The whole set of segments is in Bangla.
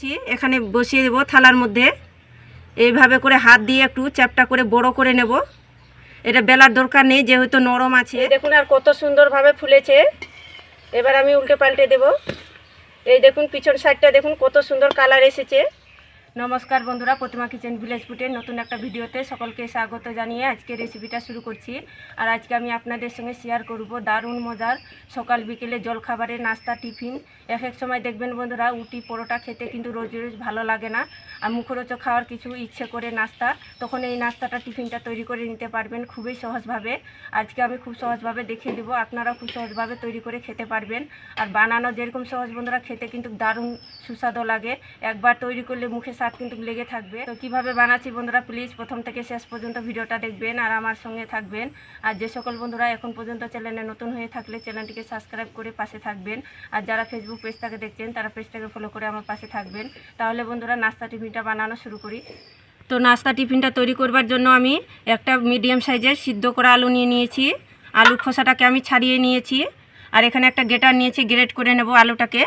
নিয়েছি এখানে বসিয়ে দেবো থালার মধ্যে। এইভাবে করে হাত দিয়ে একটু চ্যাপটা করে বড় করে নেব। এটা বেলার দরকার নেই, যেহেতু নরম আছে। দেখুন আর কত সুন্দরভাবে ফুলেছে। এবার আমি উল্টে পাল্টে দেব। এই দেখুন, পিছন সাইডটা দেখুন, কত সুন্দর কালার এসেছে। নমস্কার বন্ধুরা, প্রতিমা কিচেন ভিলেজ ফুটের নতুন একটা ভিডিওতে সকলকে স্বাগত জানিয়ে আজকে রেসিপিটা শুরু করছি। আর আজকে আমি আপনাদের সঙ্গে শেয়ার করব দারুণ মজার সকাল বিকেলে জলখাবারে নাস্তা, টিফিন। এক এক সময় দেখবেন বন্ধুরা উটি পরোটা খেতে কিন্তু রোজ রোজ ভালো লাগে না। আর মুখরোচক খাওয়ার কিছু ইচ্ছে করে নাস্তা, তখন এই নাস্তাটা, টিফিনটা তৈরি করে নিতে পারবেন খুবই সহজভাবে। আজকে আমি খুব সহজভাবে দেখিয়ে দেবো আপনারা খুব সহজভাবে তৈরি করে খেতে পারবেন। আর বানানো যেরকম সহজ বন্ধুরা, খেতে কিন্তু দারুণ সুস্বাদু লাগে। একবার তৈরি করলে মুখে স্বাদ কিন্তু লেগে থাকবে। তো কীভাবে বানাচ্ছি বন্ধুরা প্লিজ প্রথম থেকে শেষ পর্যন্ত ভিডিওটা দেখবেন আর আমার সঙ্গে থাকবেন। আর যে সকল বন্ধুরা এখন পর্যন্ত চ্যানেলে নতুন হয়ে থাকলে চ্যানেলটিকে সাবস্ক্রাইব করে পাশে থাকবেন। আর যারা ফেসবুক পেজটাকে দেখছেন, তারা পেজটাকে ফলো করে আমার পাশে থাকবেন। তাহলে বন্ধুরা, নাস্তা টিফিনটা বানানো শুরু করি। তো নাস্তা টিফিনটা তৈরি করবার জন্য আমি একটা মিডিয়াম সাইজের সিদ্ধ করা আলু নিয়ে নিয়েছি। আলু খোসাটাকে আমি ছাড়িয়ে নিয়েছি। আর এখানে একটা গেটার নিয়েছি গ্রেট করে নেব আলুটাকে।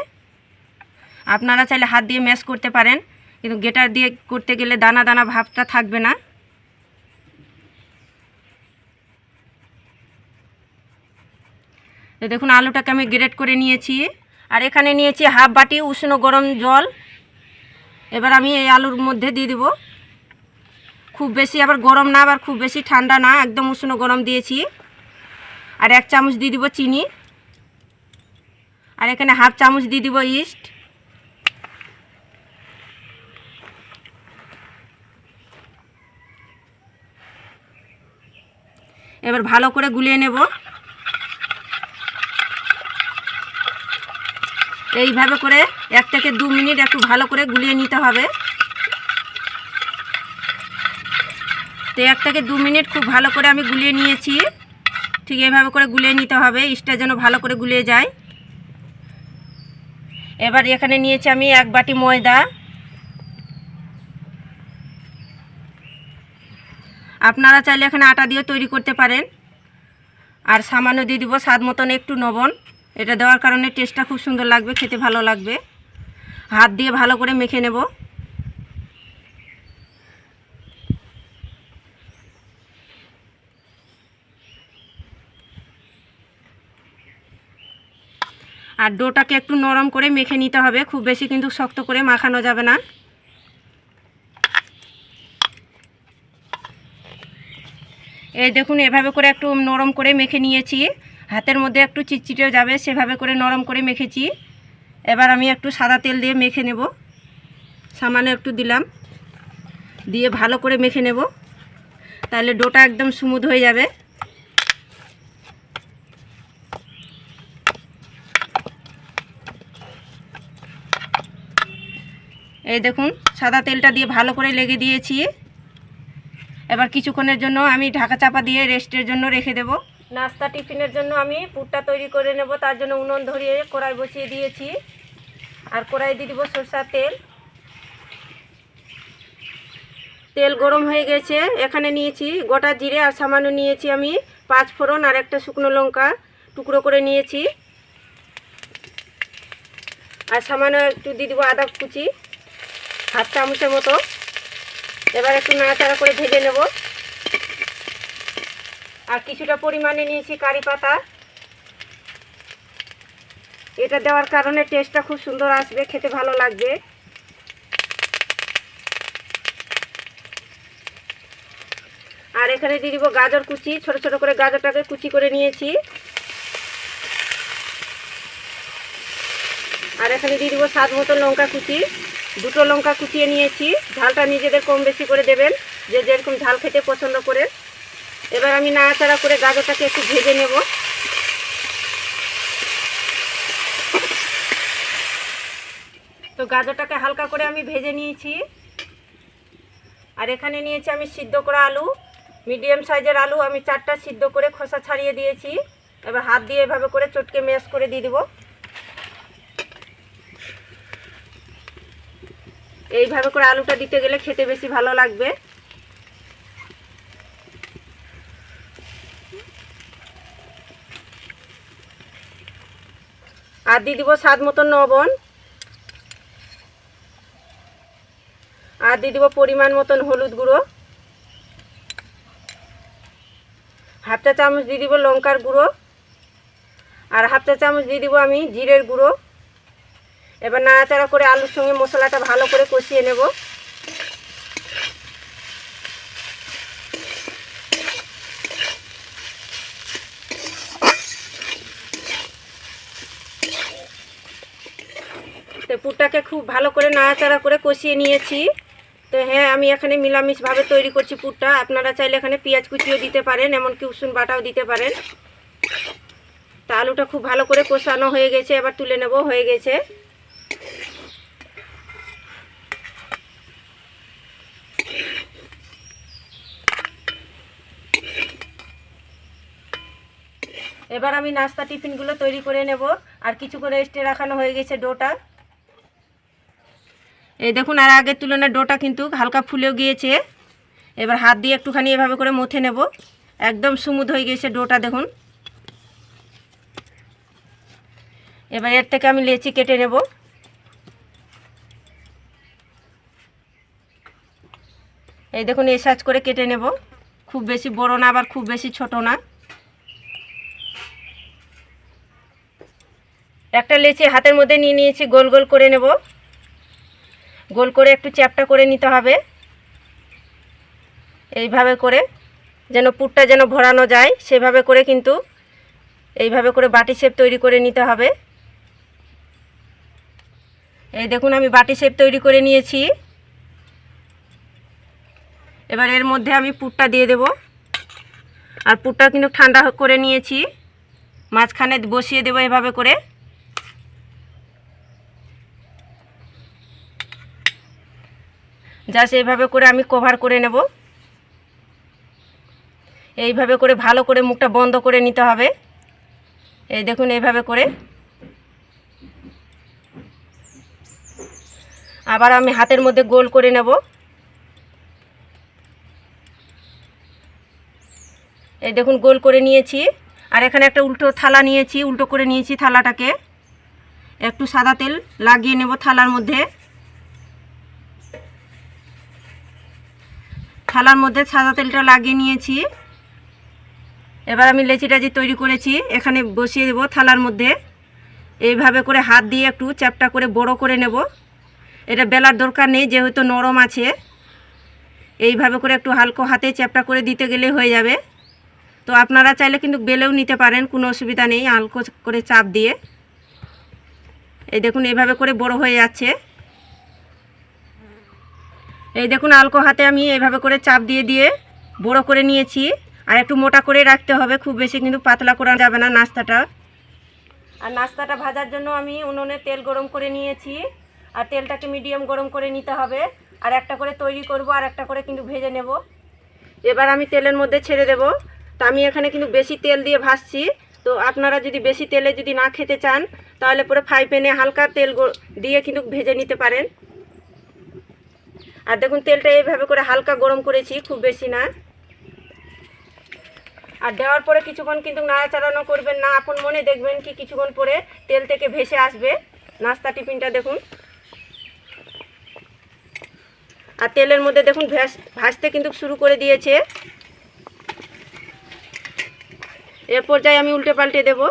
আপনারা চাইলে হাত দিয়ে ম্যাশ করতে পারেন। কিন্তু গেটার দিয়ে করতে গেলে দানা দানা ভাবটা থাকবে না। দেখুন, আলুটাকে আমি গ্রেট করে নিয়েছি। আর এখানে নিয়েছি হাফ বাটি উষ্ণ গরম জল। এবার আমি এই আলুর মধ্যে দিয়ে দিব। খুব বেশি আবার গরম না, আবার খুব বেশি ঠান্ডা না, একদম উষ্ণ গরম দিয়েছি। আর এক চামচ দিয়ে দিব চিনি। আর এখানে হাফ চামচ দিয়ে দিব ইস্ট। এবার ভালো করে গুলিয়ে নেব। এইভাবে করে এক থেকে দু মিনিট একটু ভালো করে গুলিয়ে নিতে হবে। তো এক থেকে দু মিনিট খুব ভালো করে আমি গুলিয়ে নিয়েছি। ঠিক এইভাবে করে গুলিয়ে নিতে হবে ইস্টটা যেন ভালো করে গুলিয়ে যায়। এবার এখানে নিয়েছি আমি এক বাটি ময়দা। আপনারা চাইলে এখানে আটা দিয়ে তৈরি করতে পারেন। আর সামান্য দিয়ে দিব স্বাদ মতন একটু নবন এটা দেওয়ার কারণে টেস্টটা খুব সুন্দর লাগবে, খেতে ভালো লাগবে। হাত দিয়ে ভালো করে মেখে নেব। আর ডোটাকে একটু নরম করে মেখে নিতে হবে, খুব বেশি কিন্তু শক্ত করে মাখানো যাবে না। এই দেখুন, এভাবে করে একটু নরম করে মেখে নিয়েছি। হাতের মধ্যে একটু চিটচিটেও যাবে, সেভাবে করে নরম করে মেখেছি। এবার আমি একটু সাদা তেল দিয়ে মেখে নেব। সামান্য একটু দিলাম। দিয়ে ভালো করে মেখে নেব। তাহলে ডোটা একদম স্মুথ হয়ে যাবে। এই দেখুন, সাদা তেলটা দিয়ে ভালো করে লেগে দিয়েছি। এবার কিছুক্ষণের জন্য আমি ঢাকা চাপা দিয়ে রেস্টের জন্য রেখে দেব। নাস্তা টিফিনের জন্য আমি পুরটা তৈরি করে নেব, তার জন্য উনুন ধরিয়ে কড়াই বসিয়ে দিয়েছি। আর কড়াই দিয়ে দিব সরষার তেল। তেল গরম হয়ে গেছে, এখানে নিয়েছি গোটা জিরে আর সামান্য নিয়েছি আমি পাঁচ ফোড়ন আর একটা শুকনো লঙ্কা টুকরো করে নিয়েছি। আর সামান্য একটু দিয়ে দিব আদা কুচি, হাফ চামচের মতো। এবার একটু নাড়াচাড়া করে ভেজে নেব। আর কিছুটা পরিমাণে নিয়েছি কারি পাতা। এটা দেওয়ার কারণে টেস্টটা খুব সুন্দর আসবে, খেতে ভালো লাগবে। আর এখানে দিয়ে দিব গাজর কুচি, ছোট ছোট করে গাজরটাকে কুচি করে নিয়েছি। আর এখানে দিয়ে দিব স্বাদ মতো লঙ্কা কুচি। দুটো লঙ্কা কুচিয়ে নিয়েছি। ঝালটা নিজেদের কম বেশি করে দেবেন, যে যেরকম ঝাল খেতে পছন্দ করে। এবার আমি নাড়াচাড়া করে গাজরটাকে একটু ভেজে নেব। তো গাজরটাকে হালকা করে আমি ভেজে নিয়েছি। আর এখানে নিয়েছি আমি সিদ্ধ করা আলু। মিডিয়াম সাইজের আলু আমি চারটা সিদ্ধ করে খোসা ছাড়িয়ে দিয়েছি। এবার হাত দিয়ে এভাবে করে চটকে ম্যাশ করে দিয়ে দেবো। এইভাবে করে আলুটা দিতে গেলে খেতে বেশি ভালো লাগবে। আর দিয়ে দিব স্বাদ মতন লবণ। আর দিয়ে দিব পরিমাণ মতন হলুদ গুঁড়ো। হাফ চা চামচ দিয়ে দিব লঙ্কার গুঁড়ো। আর হাফ চা চামচ দিয়ে দিব আমি জিরের গুঁড়ো। এবার নাড়াচাড়া করে আলুর সঙ্গে মশলাটা ভালো করে কষিয়ে নেব। তো পুরটাকে খুব ভালো করে নাড়াচাড়া করে কষিয়ে নিয়েছি। তো হ্যাঁ আমি এখানে মিলামিশভাবে তৈরি করছি পুরটা। আপনারা চাইলে এখানে পেঁয়াজ কুচিও দিতে পারেন, এমনকি উসুন বাটাও দিতে পারেন। তা আলুটা খুব ভালো করে কষানো হয়ে গেছে, এবার তুলে নেব, হয়ে গেছে। এবার আমি নাস্তা টিফিনগুলো তৈরি করে নেব। আর কিছু করে রেস্টে রাখানো হয়ে গেছে ডোটা। এই দেখুন, আর আগের তুলনায় ডোটা কিন্তু হালকা ফুলেও গিয়েছে। এবার হাত দিয়ে একটুখানি এভাবে করে মুথে নেব। একদম স্মুথ হয়ে গেছে ডোটা, দেখুন। এবার এর থেকে আমি লেচি কেটে নেব। এই দেখুন এই সাজ করে কেটে নেব। খুব বেশি বড় না, আবার খুব বেশি ছোট না। একটা লেচি হাতের মধ্যে নিয়ে নিয়েছি, গোল গোল করে নেব। গোল করে একটু চ্যাপটা করে নিতে হবে। এইভাবে করে যেন পুরটা যেন ভরানো যায়, সেভাবে করে কিন্তু এইভাবে করে বাটি শেপ তৈরি করে নিতে হবে। এই দেখুন, আমি বাটি শেপ তৈরি করে নিয়েছি। এবার এর মধ্যে আমি পুরটা দিয়ে দেব। আর পুরটা কিন্তু ঠান্ডা করে নিয়েছি। মাঝখানে বসিয়ে দেবো এভাবে করে। জাস্ট এইভাবে করে আমি কভার করে নেব। এইভাবে করে ভালো করে মুখটা বন্ধ করে নিতে হবে। এই দেখুন এইভাবে করে। আবার আমি হাতের মধ্যে গোল করে নেব। এই দেখুন গোল করে নিয়েছি। আর এখানে একটা উল্টো থালা নিয়েছি, উল্টো করে নিয়েছি থালাটাকে। একটু সাদা তেল লাগিয়ে নেব থালার মধ্যে। থালার মধ্যে সাদা তেলটা লাগিয়ে নিয়েছি। এবার আমি লেচি টাচি তৈরি করেছি, এখানে বসিয়ে দেবো থালার মধ্যে। এইভাবে করে হাত দিয়ে একটু চ্যাপটা করে বড় করে নেব। এটা বেলার দরকার নেই, যেহেতু নরম আছে। এইভাবে করে একটু হালকা হাতে চ্যাপটা করে দিতে গেলে হয়ে যাবে। তো আপনারা চাইলে কিন্তু বেলেও নিতে পারেন, কোনো অসুবিধা নেই, হালকো করে চাপ দিয়ে। এই দেখুন, এইভাবে করে বড় হয়ে যাচ্ছে। এই দেখুন আলকো হাতে আমি এইভাবে করে চাপ দিয়ে দিয়ে বড় করে নিয়েছি। আর একটু মোটা করে রাখতে হবে, খুব বেশি কিন্তু পাতলা করা যাবে না নাস্তাটা। আর নাস্তাটা ভাজার জন্য আমি উনুনে তেল গরম করে নিয়েছি। আর তেলটাকে মিডিয়াম গরম করে নিতে হবে। আর একটা করে তৈরি করব, আর একটা করে কিন্তু ভেজে নেব। এবার আমি তেলের মধ্যে ছেড়ে দেব। তো আমি এখানে কিন্তু বেশি তেল দিয়ে ভাজছি। তো আপনারা যদি বেশি তেলে যদি না খেতে চান, তাহলে পরে ফ্রাই প্যানে হালকা তেল দিয়ে কিন্তু ভেজে নিতে পারেন। আর দেখুন তেলটা এইভাবে করে হালকা গরম করেছি, খুব বেশি না। আর দেওয়ার পরে কিছুক্ষণ কিন্তু নাড়াচাড়ানো করবেন না। আপন মনে দেখবেন কি কিছুক্ষণ পরে তেল থেকে ভেসে আসবে। নাস্তা টিফিনটা দেখুন। আর তেলের মধ্যে দেখুন ভ্যাস ভাজতে কিন্তু শুরু করে দিয়েছে। এর পর্যায়ে আমি উল্টে পাল্টে দেব।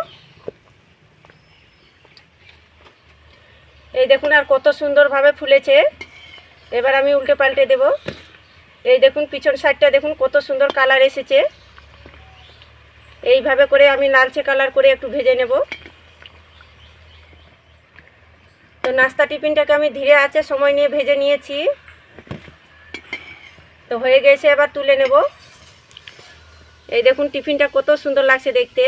এই দেখুন আর কত সুন্দরভাবে ফুলেছে। এবার আমি উল্টে পাল্টে দেব। এই দেখুন, পিছন সাইডটা দেখুন, কত সুন্দর কালার এসেছে। এইভাবে করে আমি লালচে কালার করে একটু ভেজে নেব। তো নাস্তা টিফিনটাকে আমি ধীরে আছে, সময় নিয়ে ভেজে নিয়েছি। তো হয়ে গেছে, এবার তুলে নেব। এই দেখুন, টিফিনটা কত সুন্দর লাগছে দেখতে।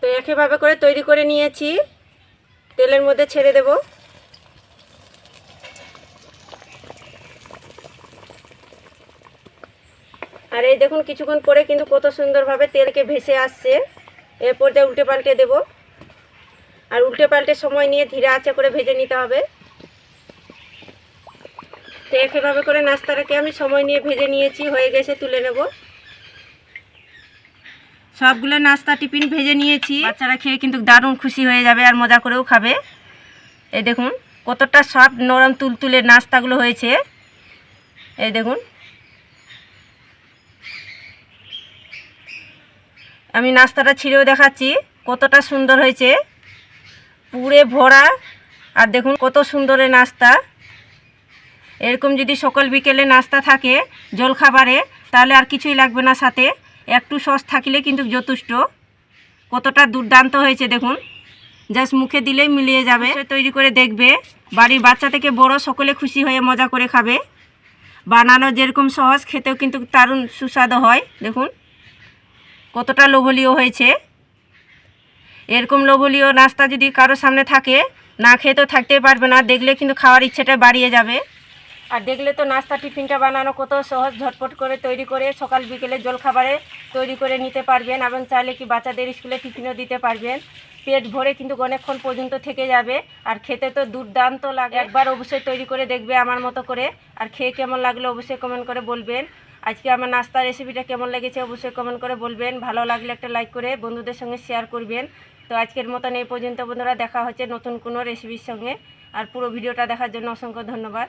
তো একইভাবে করে তৈরি করে নিয়েছি। তেলের মধ্যে ছেড়ে দেব। আর এই দেখুন কিছুক্ষণ পরে কিন্তু কত সুন্দরভাবে তেলকে ভেসে আসছে। এরপর যা উল্টে পাল্টে দেব। আর উল্টে পাল্টে সময় নিয়ে ধীরে আঁচে করে ভেজে নিতে হবে। তো একইভাবে করে নাস্তাটাকে আমি সময় নিয়ে ভেজে নিয়েছি, হয়ে গেছে, তুলে নেব। সবগুলো নাস্তা টিফিন ভেজে নিয়েছি। বাচ্চারা খেয়ে কিন্তু দারুণ খুশি হয়ে যাবে আর মজা করেও খাবে। এই দেখুন, কতটা সব নরম তুলতুলে নাস্তাগুলো হয়েছে। এই দেখুন। আমি নাস্তাটা ছিঁড়েও দেখাচ্ছি, কতটা সুন্দর হয়েছে। পুরে ভরা। আর দেখুন, কত সুন্দর এই নাস্তা। এরকম যদি সকাল বিকেলে নাস্তা থাকে জলখাবারে, তাহলে আর কিছুই লাগবে না সাথে। একটু সস থাকলে কিন্তু যথেষ্ট। কতটা দুর্দান্ত হয়েছে দেখুন। জাস্ট মুখে দিলেই মিলিয়ে যাবে। তৈরি করে দেখবে। বাড়ির বাচ্চা থেকে বড় সকলে খুশি হয়ে মজা করে খাবে। বানানো যেরকম সহজ, খেতেও কিন্তু দারুণ সুস্বাদু হয়। দেখুন, কতটা লোভনীয় হয়েছে। এরকম লোভনীয় নাস্তা যদি কারও সামনে থাকে, না খেয়ে তো থাকতেই পারবে না। দেখলে কিন্তু খাওয়ার ইচ্ছেটা বাড়িয়ে যাবে। আর দেখলে তো নাস্তা, টিফিনটা বানানো কত সহজ, ঝটপট করে তৈরি করে সকাল বিকেলে জলখাবারে তৈরি করে নিতে পারবেন এবং চাইলে কি বাচ্চাদের স্কুলে টিফিনও দিতে পারবেন। পেট ভরে কিন্তু অনেকক্ষণ পর্যন্ত থেকে যাবে আর খেতে তো দুর্দান্ত লাগে। একবার অবশ্যই তৈরি করে দেখবে আমার মতো করে। আর খেয়ে কেমন লাগল অবশ্যই কমেন্ট করে বলবেন। আজকে আমার নাস্তা রেসিপিটা কেমন লেগেছে অবশ্যই কমেন্ট করে বলবেন। ভালো লাগলে একটা লাইক করে বন্ধুদের সঙ্গে শেয়ার করবেন। তো আজকের মতন এই পর্যন্ত বন্ধুরা, দেখা হচ্ছে নতুন কোনো রেসিপির সঙ্গে। আর পুরো ভিডিওটা দেখার জন্য অসংখ্য ধন্যবাদ।